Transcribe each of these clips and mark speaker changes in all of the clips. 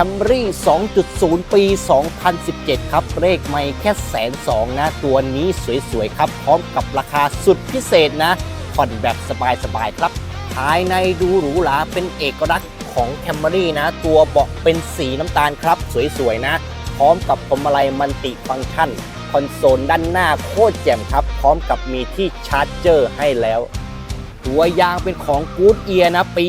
Speaker 1: Camry 2.0 ปี 2017 ครับ เลขไม่แค่แสนสองนะ ตัวนี้สวยๆ ครับ พร้อมกับราคาสุดพิเศษนะ ผ่อนแบบสบายๆ ครับ ภายในดูหรูหราเป็นเอกลักษณ์ของ Camry นะ ตัวเบาะเป็นสีน้ำตาลครับ สวยๆ นะ พร้อมกับพวงมาลัยมันติฟังก์ชัน คอนโซลด้านหน้าโคตรแจ่มครับ พร้อมกับมีที่ชาร์จเจอร์ให้แล้ว ตัวยางเป็นของ Good Ear นะปี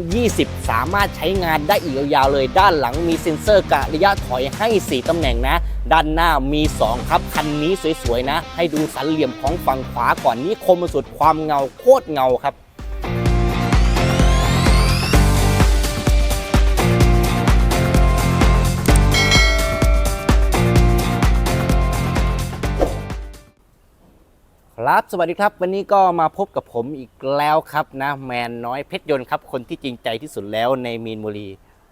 Speaker 1: 2020 สามารถใช้งานได้อีกยาวๆเลย ด้านหลังมีเซ็นเซอร์กะระยะถอยให้ 4 ตำแหน่งนะ ด้านหน้ามี 2 ครับ คันนี้สวยๆนะ ให้ดูสันเหลี่ยมของฝั่งขวาก่อนนี้คมสุดความเงาโคตรเงาครับ ครับสวัสดีครับวันนี้ก็มาพบกับผมอีกแล้วครับนะแมนน้อยเพชรยนต์ครับคนที่จริงใจที่สุดแล้วในมีนบุรี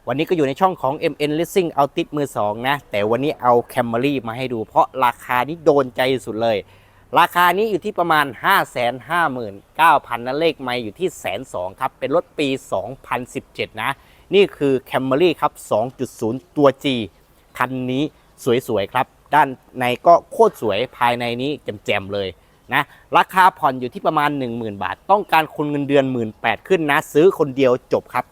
Speaker 1: วันนี้ก็อยู่ในช่องของ MN Racing เอาติดมือ2นะแต่วันนี้เอา Camry มาให้ดู เพราะราคานี้โดนใจสุดเลย ราคานี้อยู่ที่ประมาณ 5 5 9 0 0 0นะเลขไม่อยู่ที่แสนสองครับเป็นรถปี 2017 นะ นี่คือ Camry ครับ 2.0 ตัว G คันนี้สวยๆครับ ด้านในก็โคตรสวยภายในนี้แจ่มๆเลย นะราคาผ่อนอยู่ที่ประมาณ 10,000 บาท ต้องการคนเงินเดือน 1 8ื่นขึ้นนะ ซื้อคนเดียวจบครับ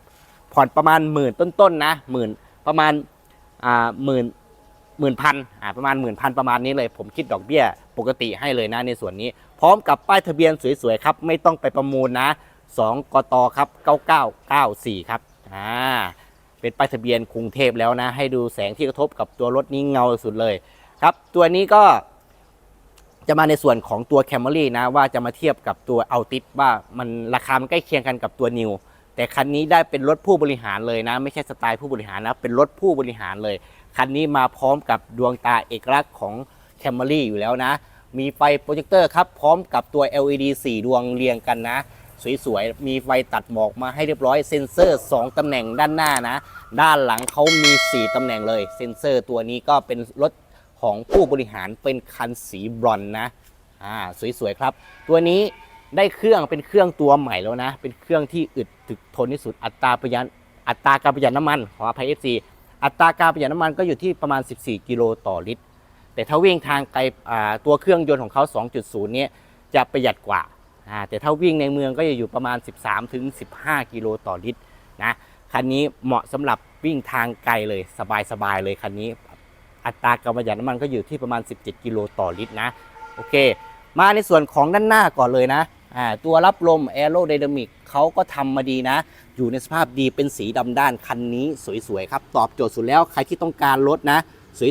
Speaker 1: ผ่อนประมาณหมื่นต้นๆนะหมื่นประมาณอ่าหมื่นหมื่นพันอ่าประมาณหมื่นพันประมาณนี้เลย ผมคิดดอกเบี้ยปกติให้เลยนะในส่วนนี้ พร้อมกับป้ายทะเบียนสวยๆครับ ไม่ต้องไปประมูลนะ 2 กตครับ9994 ครับอ่าเป็นป้ายทะเบียนกรุงเทพแล้วนะ ให้ดูแสงที่กระทบกับตัวรถนี้เงาสุดเลย ครับตัวนี้ก็ จะมาในส่วนของตัว Camry นะว่าจะมาเทียบกับตัว Altis ว่ามันราคามันใกล้เคียงกันกับตัว New แต่คันนี้ได้เป็นรถผู้บริหารเลยนะ ไม่ใช่สไตล์ผู้บริหารนะ เป็นรถผู้บริหารเลย คันนี้มาพร้อมกับดวงตาเอกลักษณ์ของ Camry อยู่แล้วนะ มีไฟโปรเจคเตอร์ครับ พร้อมกับตัว LED 4 ดวงเรียงกันนะ สวยๆ มีไฟตัดหมอกมาให้เรียบร้อยเซ็นเซอร์ 2ตำแหน่งด้านหน้านะ ด้านหลังเขามี 4ตำแหน่งเลย เซ็นเซอร์ตัวนี้ก็เป็นรถ ของผู้บริหารเป็นคันสีบรอนนะอ่าสวยๆครับ ตัวนี้ได้เครื่องเป็นเครื่องตัวใหม่แล้วนะ เป็นเครื่องที่อึดถึกทนที่สุดอัตราประหยัดอัตราการประหยัดน้ำมันขออภัย FC อัตราการประหยัดน้ำมันก็อยู่ที่ประมาณ 14 กิโลต่อลิตร แต่ถ้าวิ่งทางไกลตัวเครื่องยนต์ของเขา 2.0 เนี่ยจะประหยัดกว่า แต่ถ้าวิ่งในเมืองก็จะอยู่ประมาณ 13ถึง15กิโลต่อลิตรนะคันนี้เหมาะสำหรับวิ่งทางไกลเลยสบายๆเลยคันนี้ อัตราการประหยัดน้ำมันก็อยู่ที่ประมาณ 17 กิโลต่อลิตรนะโอเค มาในส่วนของด้านหน้าก่อนเลยนะอ่าตัวรับลม a e r o d y n a m i c เขาก็ทำมาดีนะ อยู่ในสภาพดีเป็นสีดำด้านคันนี้สวยๆครับ ตอบโจทย์สุดแล้วใครที่ต้องการรถนะ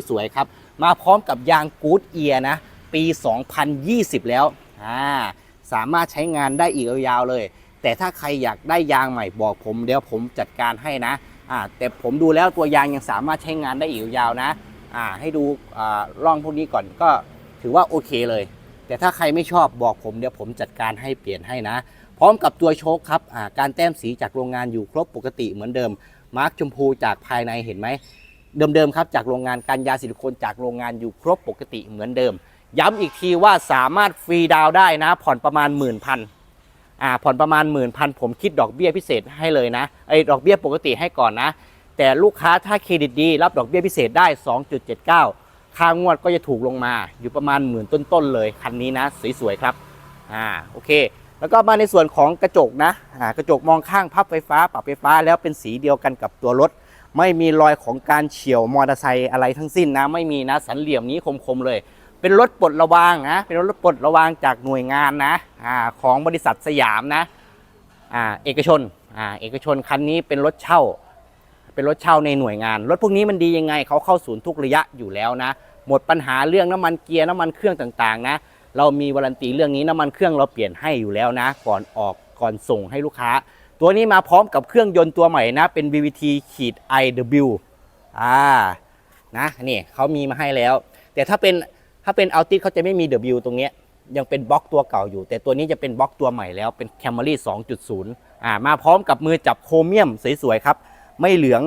Speaker 1: สวยๆครับ มาพร้อมกับยางกูดเอียนะ ปี 2020 แล้วอ่าสามารถใช้งานได้อีกยาวๆเลย แต่ถ้าใครอยากได้ยางใหม่บอกผมเดี๋ยวผมจัดการให้นะอ่าแต่ผมดูแล้วตัวยางยังสามารถใช้งานได้อีกยาวนะ อ่าให้ดูอ่าร่องพวกนี้ก่อนก็ถือว่าโอเคเลย แต่ถ้าใครไม่ชอบบอกผมเดี๋ยวผมจัดการให้เปลี่ยนให้นะ พร้อมกับตัวโชคครับอ่าการแต้มสีจากโรงงานอยู่ครบปกติเหมือนเดิม มาร์กชมพูจากภายในเห็นไหมเดิมๆครับจากโรงงานการยาซิลิโคนจากโรงงานอยู่ครบปกติเหมือนเดิม ย้ำอีกทีว่าสามารถฟรีดาวได้นะ ผ่อนประมาณหมื่นพันอ่าผ่อนประมาณหมื่นพันผมคิดดอกเบี้ยพิเศษให้เลยนะไอ้ดอกเบี้ยปกติให้ก่อนนะ แต่ลูกค้าถ้าเครดิตดี รับดอกเบี้ยพิเศษได้ 2.79 ค่างวดก็จะถูกลงมาอยู่ประมาณหมื่นต้นๆเลย คันนี้นะ สวยๆครับอ่าโอเค แล้วก็มาในส่วนของกระจกนะอ่ากระจกมองข้างพับไฟฟ้าปรับไฟฟ้าแล้วเป็นสีเดียวกันกับตัวรถ ไม่มีรอยของการเฉียวมอเตอร์ไซค์อะไรทั้งสิ้นนะ ไม่มีนะสันเหลี่ยมนี้คมๆเลย เป็นรถปลดระวางนะเป็นรถปลดระวางจากหน่วยงานนะอ่าของบริษัทสยามนะอ่าเอกชนอ่าเอกชนคันนี้เป็นรถเช่า เป็นรถเช่าในหน่วยงาน รถพวกนี้มันดียังไงเขาเข้าศูนย์ทุกระยะอยู่แล้วนะ หมดปัญหาเรื่องน้ำมันเกียร์น้ำมันเครื่องต่างๆ นะ เรามีวารันตีเรื่องนี้น้ำมันเครื่องเราเปลี่ยนให้อยู่แล้วนะ ก่อนออกก่อนส่งให้ลูกค้า ตัวนี้มาพร้อมกับเครื่องยนต์ตัวใหม่นะ เป็น VVT ขีด IW อ่านะนี่เขามีมาให้แล้ว แต่ถ้าเป็นถ้าเป็นอัลติเขาจะไม่มี W ตรงนี้ยยังเป็นบล็อกตัวเก่าอยู่ แต่ตัวนี้จะเป็นบล็อกตัวใหม่แล้วเป็น Camry 2.0อ่ามาพร้อมกับมือจับโครเมียมสวยๆครับ ไม่เหลือง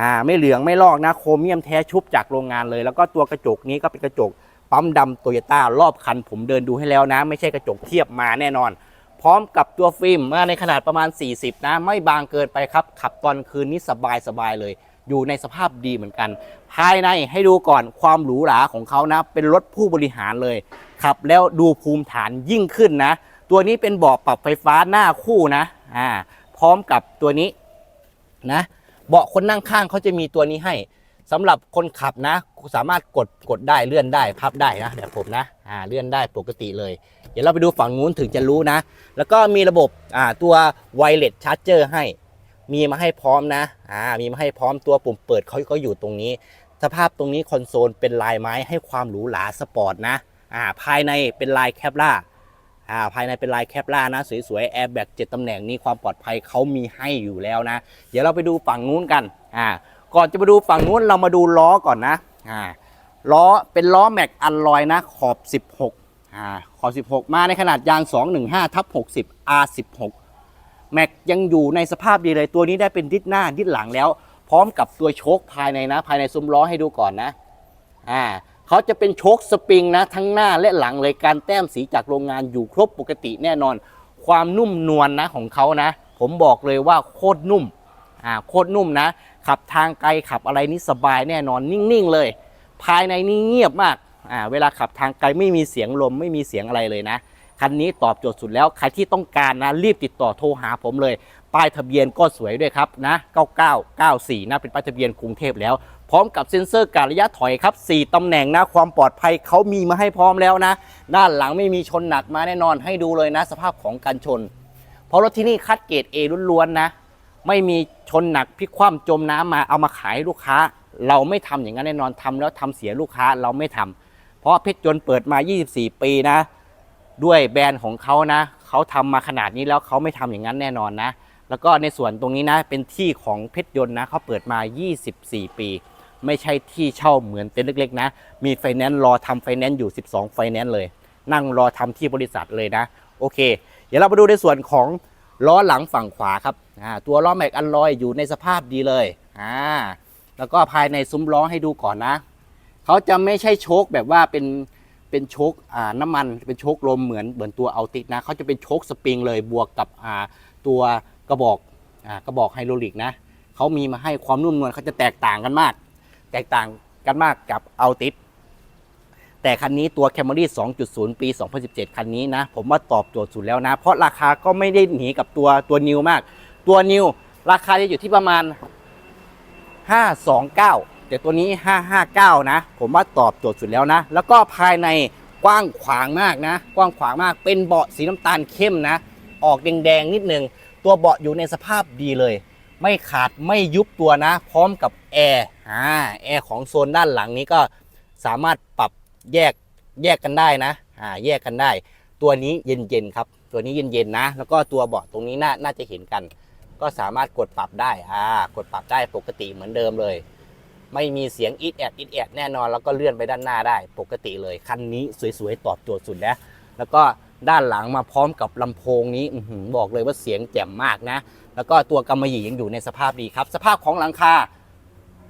Speaker 1: อ่าไม่เหลืองไม่ลอกนะโครเมียมแท้ชุบจากโรงงานเลย แล้วก็ตัวกระจกนี้ก็เป็นกระจกปั๊มดำโตโยต้ารอบคัน ผมเดินดูให้แล้วนะ ไม่ใช่กระจกเทียบมาแน่นอน พร้อมกับตัวฟิล์มมาในขนาดประมาณ 40 นะ ไม่บางเกินไปครับ ขับตอนคืนนี้สบายสบายเลย อยู่ในสภาพดีเหมือนกัน ภายในให้ดูก่อนความหรูหราของเขานะ เป็นรถผู้บริหารเลย ขับแล้วดูภูมิฐานยิ่งขึ้นนะ ตัวนี้เป็นเบาะปรับไฟฟ้าหน้าคู่นะอ่าพร้อมกับตัวนี้ นะเบาะคนนั่งข้างเขาจะมีตัวนี้ให้สำหรับคนขับนะ สามารถกดกดได้เลื่อนได้พับได้นะแบบผมนะอ่าเลื่อนได้ปกติเลย เดี๋ยวเราไปดูฝั่งนู้นถึงจะรู้นะ แล้วก็มีระบบอ่าตัวไวเลสชาร์จเจอร์ให้ มีมาให้พร้อมนะอ่ามีมาให้พร้อมตัวปุ่มเปิดเขาก็อยู่ตรงนี้ สภาพตรงนี้คอนโซลเป็นลายไม้ให้ความหรูหราสปอร์ตนะอ่าภายในเป็นลายแคปล่า อ่าภายในเป็นลายแคปล่านะ สวยๆแอร์แบ็กเจ็ดตำแหน่งนี้ความปลอดภัยเขามีให้อยู่แล้วนะ เดี๋ยวเราไปดูฝั่งนู้นกันอ่าก่อนจะมาดูฝั่งนู้นเรามาดูล้อก่อนนะอ่าล้อเป็นล้อแม็กอัลลอยนะขอบ 16อ่าขอบ 16 มาในขนาดยาง 215ทับ60 R16 แม็กยังอยู่ในสภาพดีเลยตัวนี้ได้เป็นดิสหน้าดิสหลังแล้ว พร้อมกับตัวโชคภายในนะ ภายในซุ้มล้อให้ดูก่อนนะอ่า เขาจะเป็นโชคสปริงนะทั้งหน้าและหลังเลยการแต้มสีจากโรงงานอยู่ครบปกติแน่นอน ความนุ่มนวลนะของเขานะ ผมบอกเลยว่าโคตรนุ่มอ่าโคตรนุ่มนะ ขับทางไกลขับอะไรนี่สบายแน่นอนนิ่งๆเลย ภายในนี่เงียบมากอ่าเวลาขับทางไกลไม่มีเสียงลมไม่มีเสียงอะไรเลยนะคันนี้ตอบโจทย์สุดแล้ว ใครที่ต้องการนะ รีบติดต่อโทรหาผมเลย ป้ายทะเบียนก็สวยด้วยครับนะ 9994นะเป็นป้ายทะเบียนกรุงเทพแล้ว พร้อมกับเซ็นเซอร์การระยะถอยครับ 4 ตำแหน่งนะความปลอดภัยเขามีมาให้พร้อมแล้วนะ ด้านหลังไม่มีชนหนักมาแน่นอนให้ดูเลยนะ สภาพของการชน เพราะรถที่นี่คัดเกรด A ล้วนๆนะ ไม่มีชนหนักพลิกคว่ำจมน้ำมาเอามาขายให้ลูกค้า เราไม่ทำอย่างนั้นแน่นอนทำแล้วทำเสียลูกค้าเราไม่ทำเพราะเพชรยนต์เปิดมา 24 ปีนะ ด้วยแบรนด์ของเขานะเขาทำมาขนาดนี้แล้วเขาไม่ทำอย่างนั้นแน่นอนนะแล้วก็ในส่วนตรงนี้นะเป็นที่ของเพชรยนต์นะเขาเปิดมา 24 ปี ไม่ใช่ที่เช่าเหมือนเต็นท์เล็กๆนะ มีไฟแนนซ์รอทำไฟแนนซ์อยู่ 12 ไฟแนนซ์เลย นั่งรอทำที่บริษัทเลยนะ โอเค เดี๋ยวเรามาดูในส่วนของล้อหลังฝั่งขวาครับตัวล้อแม็กอันลอยอยู่ในสภาพดีเลยอ่าแล้วก็ภายในซุ้มล้อให้ดูก่อนนะ เขาจะไม่ใช่โชคแบบว่าเป็นเป็นโชคอ่าน้ำมันเป็นโชคลมเหมือนเหมือนตัวเอาติกนะเขาจะเป็นโชคสปริงเลยบวกกับอ่าตัวกระบอกอ่ากระบอกไฮดรอลิกนะเขามีมาให้ความนุ่มนวลเขาจะแตกต่างกันมาก ตกต่างกันมากกับเอาติดแต่คันนี้ตัว Camry 2.0 ปี 2017 คันนี้นะ ผมว่าตอบโจทย์สุดแล้วนะ เพราะราคาก็ไม่ได้หนีกับตัวตัวนิวมาก ตัวนิวราคาจะอยู่ที่ประมาณ 529 แต่ตัวนี้ 559 นะ ผมว่าตอบโจทย์สุดแล้วนะ แล้วก็ภายในกว้างขวางมากนะ กว้างขวางมาก เป็นเบาะสีน้ำตาลเข้มนะ ออกแดงๆนิดนึง ตัวเบาะอยู่ในสภาพดีเลย ไม่ขาดไม่ยุบตัวนะ พร้อมกับแอร์ อ่าแอร์ของโซนด้านหลังนี้ก็สามารถปรับแยกแยกกันได้นะอ่าแยกกันได้ ตัวนี้เย็นๆครับตัวนี้เย็นๆนะ แล้วก็ตัวเบาะตรงนี้น่าน่าจะเห็นกัน ก็สามารถกดปรับได้อ่ากดปรับได้ปกติเหมือนเดิมเลย ไม่มีเสียงอิดแอดอิดแอดแน่นอนแล้วก็เลื่อนไปด้านหน้าได้ ปกติเลยคันนี้สวยๆตอบโจทย์สุดแล้วแล้วก็ด้านหลังมาพร้อมกับลำโพงนี้อบอกเลยว่าเสียงแจ่มมากนะ แล้วก็ตัวกำมะหยี่ยังอยู่ในสภาพดีครับ สภาพของหลังคา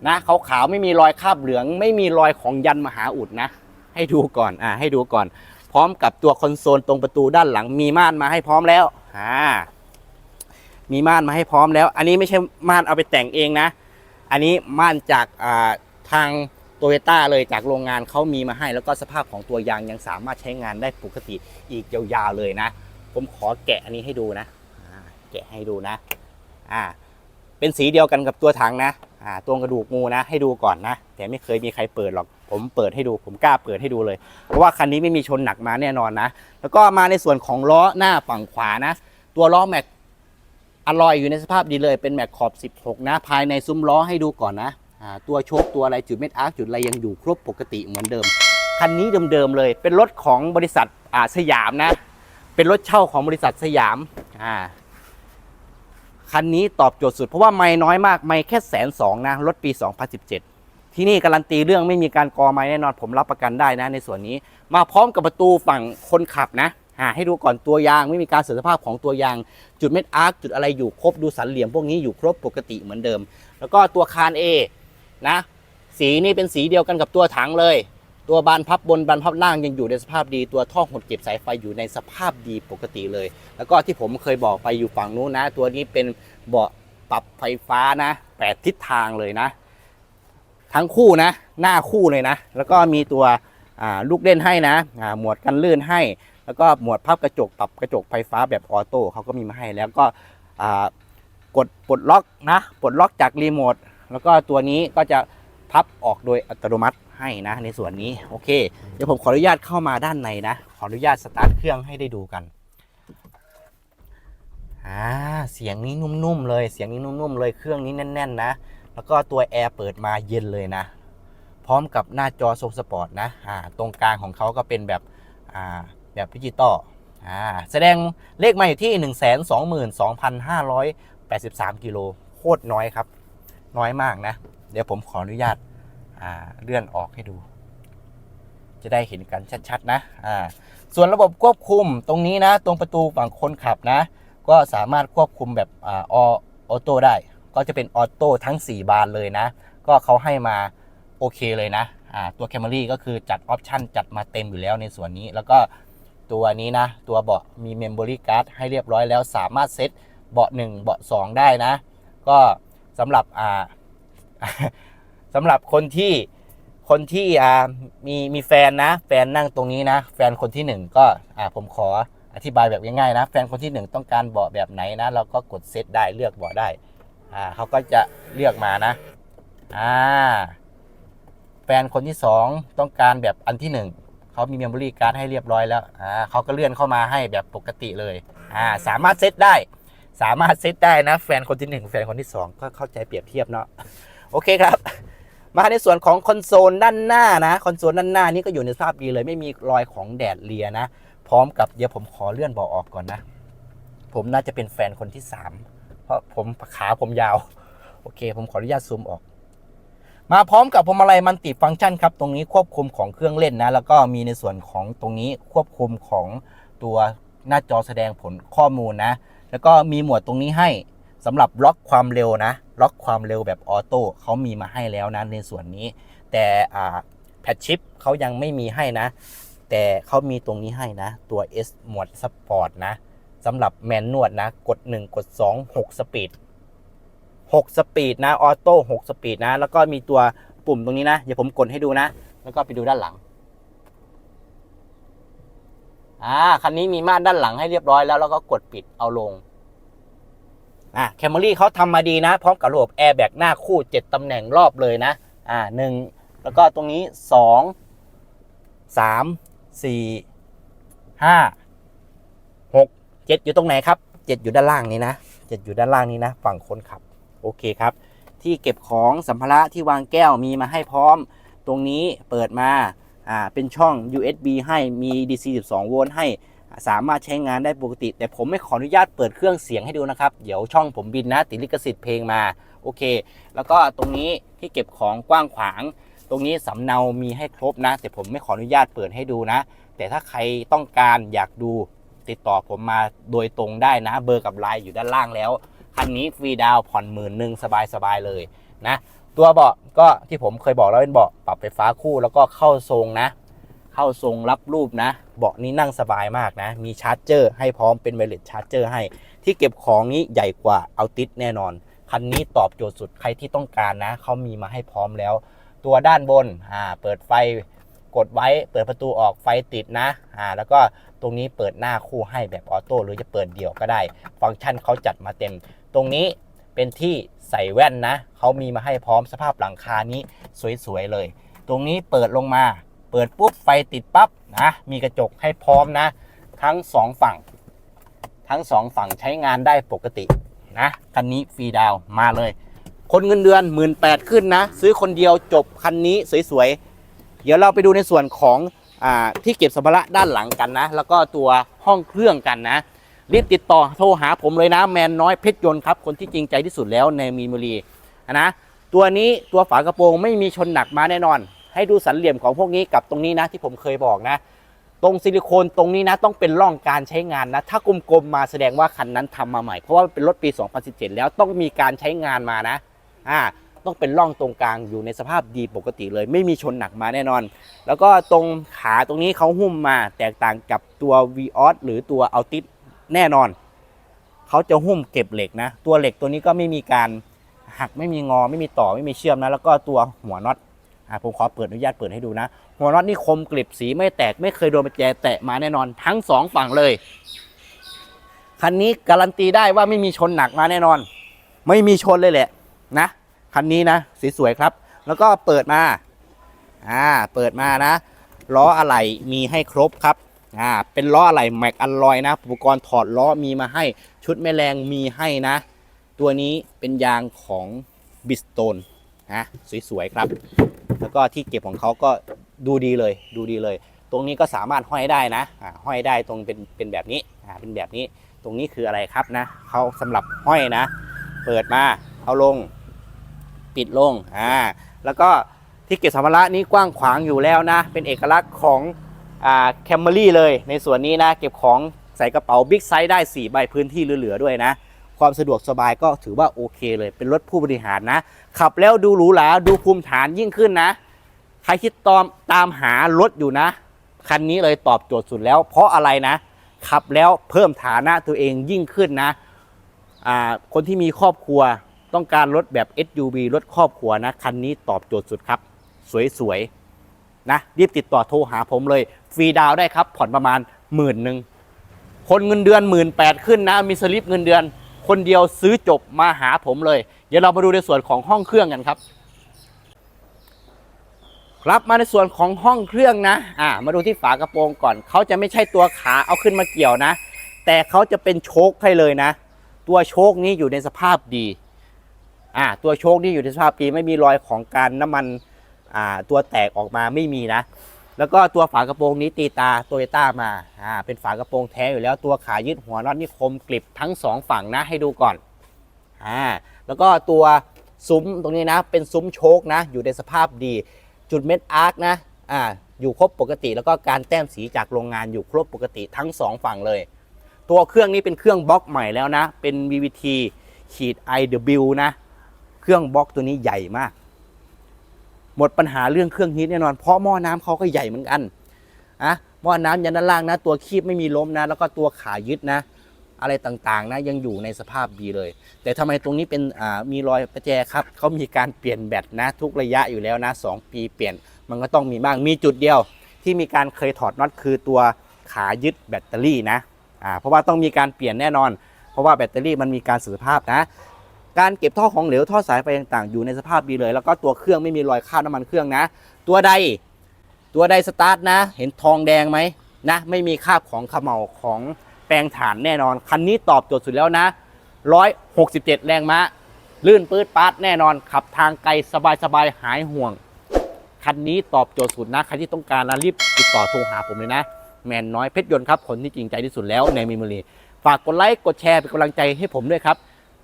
Speaker 1: นะขาวๆไม่มีรอยคราบเหลือง ไม่มีรอยของยันมหาอุดนะ ให้ดูก่อนอ่าให้ดูก่อน พร้อมกับตัวคอนโซลตรงประตูด้านหลังมีม่านมาให้พร้อมแล้วอ่ามีม่านมาให้พร้อมแล้ว อันนี้ไม่ใช่ม่านเอาไปแต่งเองนะ อันนี้ม่านจากอ่าทางโตโยต้าเลยจากโรงงานเขามีมาให้ แล้วก็สภาพของตัวยางยังสามารถใช้งานได้ปกติอีกยาวๆเลยนะ ผมขอแกะอันนี้ให้ดูนะแกะให้ดูนะ อ่า เป็นสีเดียวกันกับตัวถังนะ อ่าตัวกระดูกงูนะ ให้ดูก่อนนะ แต่ไม่เคยมีใครเปิดหรอกผมเปิดให้ดูผมกล้าเปิดให้ดูเลย เพราะว่าคันนี้ไม่มีชนหนักมาแน่นอนนะ แล้วก็มาในส่วนของล้อหน้าฝั่งขวานะ ตัวล้อแม็กอลอยอยู่ในสภาพดีเลยเป็นแม็กขอบ 16 นะ ภายในซุ้มล้อให้ดูก่อนนะตัวโชคตัวอะไรจุดเม็ดอาร์คจุดอะไรยังอยู่ครบปกติเหมือนเดิม คันนี้เดิมๆเลย เป็นรถของบริษัทสยามนะ เป็นรถเช่าของบริษัทสยามอ่า คันนี้ตอบโจทย์สุดเพราะว่าไม่น้อยมากไม่แค่แสนสองนะรถปี 2017 ที่นี่การันตีเรื่องไม่มีการกอไม้แน่นอนผมรับประกันได้นะในส่วนนี้ มาพร้อมกับประตูฝั่งคนขับนะอ่าให้ดูก่อนตัวยางไม่มีการเสื่อมสภาพของตัวยาง จุดเม็ดอาร์คจุดอะไรอยู่ครบดูสันเหลี่ยมพวกนี้อยู่ครบปกติเหมือนเดิม แล้วก็ตัวคาน A นะ สีนี่เป็นสีเดียวกันกับตัวถังเลย ตัวบานพับบนบานพับล่างยังอยู่ในสภาพดี ตัวท่อหดเก็บสายไฟอยู่ในสภาพดีปกติเลย แล้วก็ที่ผมเคยบอกไปอยู่ฝั่งนู้นนะ ตัวนี้เป็นเบาะปรับไฟฟ้านะแปดทิศทางเลยนะ ทั้งคู่นะ หน้าคู่เลยนะ แล้วก็มีตัวลูกเล่นให้นะหมวดกันลื่นให้ แล้วก็หมวดพับกระจกปรับกระจกไฟฟ้าแบบออโต้เขาก็มีมาให้แล้วก็กดปลดล็อกนะปลดล็อกจากรีโมทแล้วก็ตัวนี้ก็จะ พับออกโดยอัตโนมัติให้นะในส่วนนี้โอเค เดี๋ยวผมขออนุญาตเข้ามาด้านในนะ ขออนุญาตสตาร์ทเครื่องให้ได้ดูกันอ่าเสียงนี้นุ่มๆเลยเสียงนี้นุ่มๆเลยเครื่องนี้แน่น ๆ นะ แล้วก็ตัวแอร์เปิดมาเย็นเลยนะ พร้อมกับหน้าจอทรงสปอร์ตนะอ่าตรงกลางของเขาก็เป็นแบบอ่าแบบดิจิตอลอ่าแสดงเลขมาอยู่ที่ 1 2 2 5 8 3 กิโลโคตรน้อยครับ น้อยมากนะ ดี๋ยวผมขออนุญาตาเลื่อนออกให้ดู จะได้เห็นกันชัดๆนะส่วนระบบควบคุมตรงนี้นะ ตรงประตูฝั่งคนขับนะ ก็สามารถควบคุมแบบออโต้ได้ ก็จะเป็นออโต้ทั้ง 4 บานเลยนะ ก็เขาให้มาโอเคเลยนะตัว Camry ก็คือจัดออปชันจัดมาเต็มอยู่แล้วในส่วนนี้ แล้วก็ตัวนี้นะ ตัวเบาะมี Memory Card ให้เรียบร้อยแล้วสามารถเซตเบาะ 1 เบาะ 2 ได้นะ ก็สำหรับ อ่าสำหรับคนที่คนที่อ่ามีมีแฟนนะ แฟนนั่งตรงนี้นะ แฟนคนที่หนึ่งก็อ่าผมขออธิบายแบบง่ายๆนะ แฟนคนที่หนึ่งต้องการเบาะแบบไหนนะ เราก็กดเซตได้เลือกเบาะได้อ่าเขาก็จะเลือกมานะอ่าแฟนคนที่สองต้องการแบบอันที่หนึ่งเขามีเมมโมรี่การ์ดให้เรียบร้อยแล้วอ่าเขาก็เลื่อนเข้ามาให้แบบปกติเลยอ่าสามารถเซตได้ สามารถเซตได้นะ แฟนคนที่หนึ่งแฟนคนที่สองก็เข้าใจเปรียบเทียบเนาะ โอเคครับ มาในส่วนของคอนโซลด้านหน้านะคอนโซลด้านหน้านี่ก็อยู่ในสภาพดีเลย ไม่มีรอยของแดดเลียนะ พร้อมกับเดี๋ยวผมขอเลื่อนเบาะออกก่อนนะ ผมน่าจะเป็นแฟนคนที่ 3 เพราะผมขาผมยาว โอเค ผมขออนุญาตซูมออก มาพร้อมกับพวงมาลัยมันติฟังก์ชันครับ ตรงนี้ควบคุมของเครื่องเล่นนะ แล้วก็มีในส่วนของตรงนี้ควบคุมของตัวหน้าจอแสดงผลข้อมูลนะ แล้วก็มีหมวดตรงนี้ให้ สำหรับล็อกความเร็วนะ ล็อกความเร็วแบบออโต้เขามีมาให้แล้วนะในส่วนนี้ แต่แพทชิปเขายังไม่มีให้นะ แต่เขามีตรงนี้ให้นะ ตัว S หมวดสปอร์ตนะสำหรับแมนนวดนะ กด 1 กด 2 6 สปีด 6 สปีดนะออโต้6สปีดนะ แล้วก็มีตัวปุ่มตรงนี้นะ เดี๋ยวผมกดให้ดูนะ แล้วก็ไปดูด้านหลังอ่าคันนี้มีม่านด้านหลังให้เรียบร้อยแล้วแล้วก็กดปิดเอาลง อ่าแคมรี่เขาทำมาดีนะ พร้อมกับระบบแอร์แบ็กหน้าคู่ 7ตำแหน่งรอบเลยนะ อ่าหนึ่งแล้วก็ตรงนี้ 2 3 4 5 6 7 อยู่ตรงไหนครับ 7 อยู่ด้านล่างนี้นะ 7 อยู่ด้านล่างนี้นะ ฝั่งคนขับ โอเคครับ ที่เก็บของสัมภาระที่วางแก้วมีมาให้พร้อม ตรงนี้เปิดมา อ่า เป็นช่อง USB ให้ มี DC 12 โวลต์ให้ สามารถใช้งานได้ปกติ แต่ผมไม่ขออนุญาตเปิดเครื่องเสียงให้ดูนะครับ เดี๋ยวช่องผมบินนะติดลิขสิทธิ์เพลงมาโอเค แล้วก็ตรงนี้ที่เก็บของกว้างขวาง ตรงนี้สำเนามีให้ครบนะ แต่ผมไม่ขออนุญาตเปิดให้ดูนะ แต่ถ้าใครต้องการอยากดูติดต่อผมมาโดยตรงได้นะ เบอร์กับไลน์อยู่ด้านล่างแล้วคันนี้ฟรีดาวผ่อนหมื่นหนึ่งสบายๆเลยนะ ตัวเบาะก็ที่ผมเคยบอกแล้วเป็นเบาะปรับไฟฟ้าคู่แล้วก็เข้าทรงนะ เข้าทรงรับรูปนะ เบาะนี้นั่งสบายมากนะ มีชาร์จเจอร์ให้พร้อมเป็นไวเลสชาร์จเจอร์ให้ ที่เก็บของนี้ใหญ่กว่าเอาติดแน่นอน คันนี้ตอบโจทย์สุดใครที่ต้องการนะ เขามีมาให้พร้อมแล้ว ตัวด้านบนอ่าเปิดไฟกดไว้เปิดประตูออกไฟติดนะอ่าแล้วก็ตรงนี้เปิดหน้าคู่ให้แบบออโต้หรือจะเปิดเดี่ยวก็ได้ ฟังก์ชันเขาจัดมาเต็ม ตรงนี้เป็นที่ใส่แว่นนะ เขามีมาให้พร้อมสภาพหลังคานี้สวยๆเลย ตรงนี้เปิดลงมา ปิดปุ๊บไฟติดปั๊บนะมีกระจกให้พร้อมนะ ทั้งสองฝั่ง ทั้งสองฝั่งใช้งานได้ปกตินะคันนี้ฟรีดาวมาเลย คนเงินเดือน 1 8ื่นขึ้นนะ ซื้อคนเดียวจบคันนี้สวยๆ เดี๋ยวเราไปดูในส่วนของอที่เก็บสัมภาระด้านหลังกันนะ แล้วก็ตัวห้องเครื่องกันนะรีบติดต่อโทรหาผมเลยนะ แมนน้อยเพชรยนต์ครับ คนที่จริงใจที่สุดแล้วในมีนบุรีนะตัวนี้ตัวฝากระโปรงไม่มีชนหนักมาแน่นอน ให้ดูสันเหลี่ยมของพวกนี้กับตรงนี้นะที่ผมเคยบอกนะ ตรงซิลิโคนตรงนี้นะต้องเป็นร่องการใช้งานนะ ถ้ากลมๆมาแสดงว่าคันนั้นทำมาใหม่ เพราะว่าเป็นรถปี 2017 แล้วต้องมีการใช้งานมานะอ่าต้องเป็นร่องตรงกลางอยู่ในสภาพดีปกติเลย ไม่มีชนหนักมาแน่นอน แล้วก็ตรงขาตรงนี้เขาหุ้มมาแตกต่างกับตัว v ีออสหรือตัวอัลติสแน่นอน เขาจะหุ้มเก็บเหล็กนะ ตัวเหล็กตัวนี้ก็ไม่มีการหักไม่มีงอไม่มีต่อไม่มีเชื่อมนะ แล้วก็ตัวหัวน็อต อะผมขอเปิดอนุญาตเปิดให้ดูนะ หัวน็อตนี่คมกริบสีไม่แตกไม่เคยโดนประแจแตะมาแน่นอนทั้งสองฝั่งเลย คันนี้การันตีได้ว่าไม่มีชนหนักมาแน่นอน ไม่มีชนเลยแหละนะคันนี้นะสวยๆครับ แล้วก็เปิดมาอ่าเปิดมานะล้ออะไหล่มีให้ครบครับอ่าเป็นล้ออะไหล่แม็กอัลลอยนะ อุปกรณ์ถอดล้อมีมาให้ ชุดแม่แรงมีให้นะ ตัวนี้เป็นยางของบิสโตนนะสวยๆครับ แล้วก็ที่เก็บของเขาก็ดูดีเลย ดูดีเลย ตรงนี้ก็สามารถห้อยได้นะอ่าห้อยได้ตรงเป็นเป็นแบบนี้อ่าเป็นแบบนี้ ตรงนี้คืออะไรครับนะเขาสำหรับห้อยนะ เปิดมาเอาลง ปิดลงอ่าแล้วก็ที่เก็บสัมภาระนี้กว้างขวางอยู่แล้วนะ เป็นเอกลักษณ์ของอ่าแคมเมอรี่เลย ในส่วนนี้นะ เก็บของใส่กระเป๋าบิ๊กไซส์ได้ 4 ใบพื้นที่เหลือๆด้วยนะ ความสะดวกสบายก็ถือว่าโอเคเลย เป็นรถผู้บริหารนะ ขับแล้วดูหรูหราดูภูมิฐานยิ่งขึ้นนะ ใครคิดตอมตามหารถอยู่นะ คันนี้เลยตอบโจทย์สุดแล้ว เพราะอะไรนะ ขับแล้วเพิ่มฐานะตัวเองยิ่งขึ้นนะคนที่มีครอบครัวต้องการรถแบบ SUV รถครอบครัวนะ คันนี้ตอบโจทย์สุดครับ สวยๆ นะ รีบติดต่อโทรหาผมเลย ฟรีดาวได้ครับ ผ่อนประมาณหมื่นหนึ่งคนเงินเดือนหมื่นแปดขึ้นนะ มีสลิปเงินเดือน คนเดียวซื้อจบมาหาผมเลย เดี๋ยวเรามาดูในส่วนของห้องเครื่องกันครับครับมาในส่วนของห้องเครื่องนะ อ่า มาดูที่ฝากระโปรงก่อน เขาจะไม่ใช่ตัวขาเอาขึ้นมาเกี่ยวนะ แต่เขาจะเป็นโชคให้เลยนะ ตัวโชคนี้อยู่ในสภาพดี อ่า ตัวโชคนี่อยู่ในสภาพดีไม่มีรอยของการน้ำมัน อ่า ตัวแตกออกมาไม่มีนะ แล้วก็ตัวฝากระโปรงนี้ตีตาโตโยต้ามาอ่าเป็นฝากระโปรงแท้อยู่แล้วตัวขายึดหัวน็อตนี่คมกริบทั้งสองฝั่งนะให้ดูก่อนอ่าแล้วก็ตัวซุ้มตรงนี้นะเป็นซุ้มโชคนะ อยู่ในสภาพดี จุดเม็ดอาร์คนะอ่าอยู่ครบปกติ แล้วก็การแต้มสีจากโรงงานอยู่ครบปกติทั้งสองฝั่งเลย ตัวเครื่องนี้เป็นเครื่องบล็อกใหม่แล้วนะ เป็น VVT ขีด IW นะ เครื่องบล็อกตัวนี้ใหญ่มาก หมดปัญหาเรื่องเครื่องฮีทแน่นอน เพราะหม้อน้ำเขาก็ใหญ่เหมือนกันอะหม้อน้ำยันด้านล่างนะ ตัวคีบไม่มีล้มนะ แล้วก็ตัวขายึดนะ อะไรต่างๆนะยังอยู่ในสภาพดีเลย แต่ทำไมตรงนี้เป็นมีรอยประแจครับเขามีการเปลี่ยนแบตนะ ทุกระยะอยู่แล้วนะ 2 ปีเปลี่ยนมันก็ต้องมีบ้างมีจุดเดียว ที่มีการเคยถอดน็อตคือตัวขายึดแบตเตอรี่นะอ่าเพราะว่าต้องมีการเปลี่ยนแน่นอน เพราะว่าแบตเตอรี่มันมีการสื่อภาพนะ การเก็บท่อของเหลวท่อสายไฟต่างๆ อยู่ในสภาพดีเลย แล้วก็ตัวเครื่องไม่มีรอยคราบน้ำมันเครื่องนะ ตัวใดตัวใดสตาร์ทนะ เห็นทองแดงไหมนะไม่มีคราบของเขม่าของแปลงฐานแน่นอน คันนี้ตอบโจทย์สุดแล้วนะ 167 แรงม้า ลื่นปื๊ดปาดแน่นอน ขับทางไกลสบายๆหายห่วง คันนี้ตอบโจทย์สุดนะ ใครที่ต้องการนะรีบติดต่อโทรหาผมเลยนะ แมนน้อยเพชรยนต์ครับ คนที่จริงใจที่สุดแล้วในมิมรีฝากกดไลค์กดแชร์เป็นกำลังใจให้ผมด้วยครับ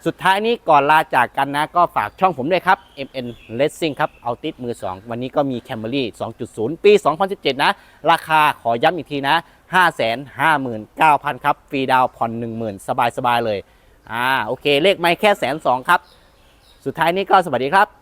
Speaker 1: สุดท้ายนี้ก่อนลาจากกันนะ ก็ฝากช่องผมด้วยครับ MN Racing ครับเอาติดมือ 2 วันนี้ก็มี Camry 2.0 ปี 2017 นะ ราคาขอย้ำอีกทีนะ 559,000 ครับ ฟรีดาวน์ผ่อน 10,000 สบายๆเลย อ่า โอเค เลขไม่แค่แสนสองครับ สุดท้ายนี้ก็สวัสดีครับ